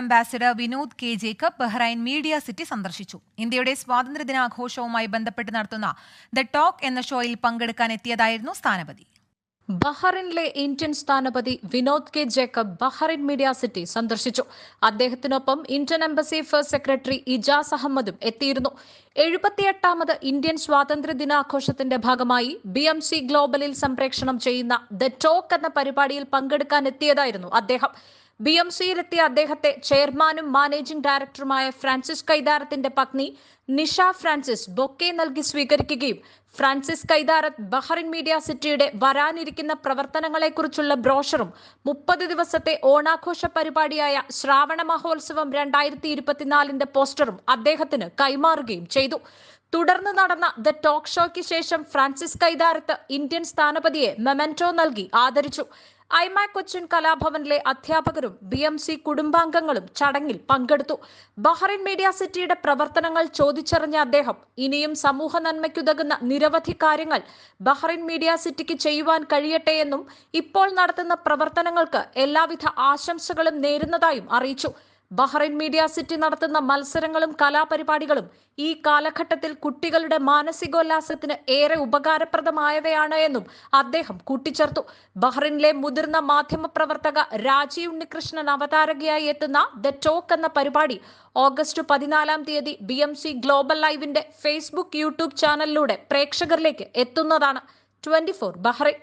Ambassador Vinod K. Jacob Bahrain Media City സന്ദർശിച്ചു. ഇന്ത്യയുടെ സ്വാതന്ത്ര്യദിനാഘോഷവുമായി ബന്ധപ്പെട്ട് നടത്തുന്ന ദ ടോക്ക് എന്ന ഷോയിൽ പങ്കെടുക്കാൻ എത്തിയതായിരുന്നു സ്ഥാനപതി. ബഹ്റിനിലെ ഇന്ത്യൻ സ്ഥാനപതി Vinod K. Jacob Bahrain Media City സന്ദർശിച്ചു. അദ്ദേഹത്തിനൊപ്പം Indian embassy first secretary Ijas അഹമ്മദും എത്തിയിരുന്നു. എഴുപത്തിയെട്ടാമത് ഇന്ത്യൻ സ്വാതന്ത്ര്യ ദിനാഘോഷത്തിന്റെ ഭാഗമായി ബി എം സി ഗ്ലോബലിൽ സംപ്രേഷണം ചെയ്യുന്ന ദ ടോക്ക് എന്ന പരിപാടിയിൽ പങ്കെടുക്കാൻ എത്തിയതായിരുന്നു അദ്ദേഹം. ബി എം സിയിലെത്തിയ അദ്ദേഹത്തെ ചെയർമാനും മാനേജിംഗ് ഡയറക്ടറുമായ ഫ്രാൻസിസ് കൈതാരത്തിന്റെ പത്നി നിഷ ഫ്രാൻസിസ് ബൊക്കെ നൽകി സ്വീകരിക്കുകയും ഫ്രാൻസിസ് കൈതാരത്ത് ബഹറിൻ മീഡിയ സിറ്റിയുടെ വരാനിരിക്കുന്ന പ്രവർത്തനങ്ങളെക്കുറിച്ചുള്ള ബ്രോഷറും മുപ്പത് ദിവസത്തെ ഓണാഘോഷ പരിപാടിയായ ശ്രാവണ മഹോത്സവം രണ്ടായിരത്തി ഇരുപത്തിനാലിന്റെ പോസ്റ്ററും അദ്ദേഹത്തിന് കൈമാറുകയും ചെയ്തു. തുടർന്ന് നടന്ന ദ ടോക്ക് ഷോയ്ക്ക് ശേഷം ഫ്രാൻസിസ് കൈതാരത്ത് ഇന്ത്യൻ സ്ഥാനപതിയെ മെമെന്റോ നൽകി ആദരിച്ചു. ഐമാക് കൊച്ചിൻ കലാഭവനിലെ അധ്യാപകരും ബി എം സി കുടുംബാംഗങ്ങളും ചടങ്ങിൽ പങ്കെടുത്തു. ബഹ്റിൻ മീഡിയ സിറ്റിയുടെ പ്രവർത്തനങ്ങൾ ചോദിച്ചറിഞ്ഞ അദ്ദേഹം ഇനിയും സമൂഹ നന്മയ്ക്കുതകുന്ന നിരവധി കാര്യങ്ങൾ ബഹ്റിൻ മീഡിയ സിറ്റിക്ക് ചെയ്യുവാൻ കഴിയട്ടെ എന്നും ഇപ്പോൾ നടത്തുന്ന പ്രവർത്തനങ്ങൾക്ക് എല്ലാവിധ ആശംസകളും നേരുന്നതായും അറിയിച്ചു. ബഹ്റൈൻ മീഡിയ സിറ്റി നടത്തുന്ന മത്സരങ്ങളും കലാപരിപാടികളും ഈ കാലഘട്ടത്തിൽ കുട്ടികളുടെ മാനസികോല്ലാസത്തിന് ഏറെ ഉപകാരപ്രദമായവയാണ് എന്നും അദ്ദേഹം കൂട്ടിച്ചേർത്തു. ബഹ്റൈനിലെ മുതിർന്ന മാധ്യമപ്രവർത്തക രാജീവ് ഉണ്ണികൃഷ്ണൻ അവതാരകയായി എത്തുന്ന ദ ടോക്ക് എന്ന പരിപാടി ഓഗസ്റ്റ് പതിനാലാം തീയതി ബി എം സി ഗ്ലോബൽ ലൈവിന്റെ ഫേസ്ബുക്ക് യൂട്യൂബ് ചാനലിലൂടെ പ്രേക്ഷകരിലേക്ക് എത്തുന്നതാണ്. Twenty four Bahrain.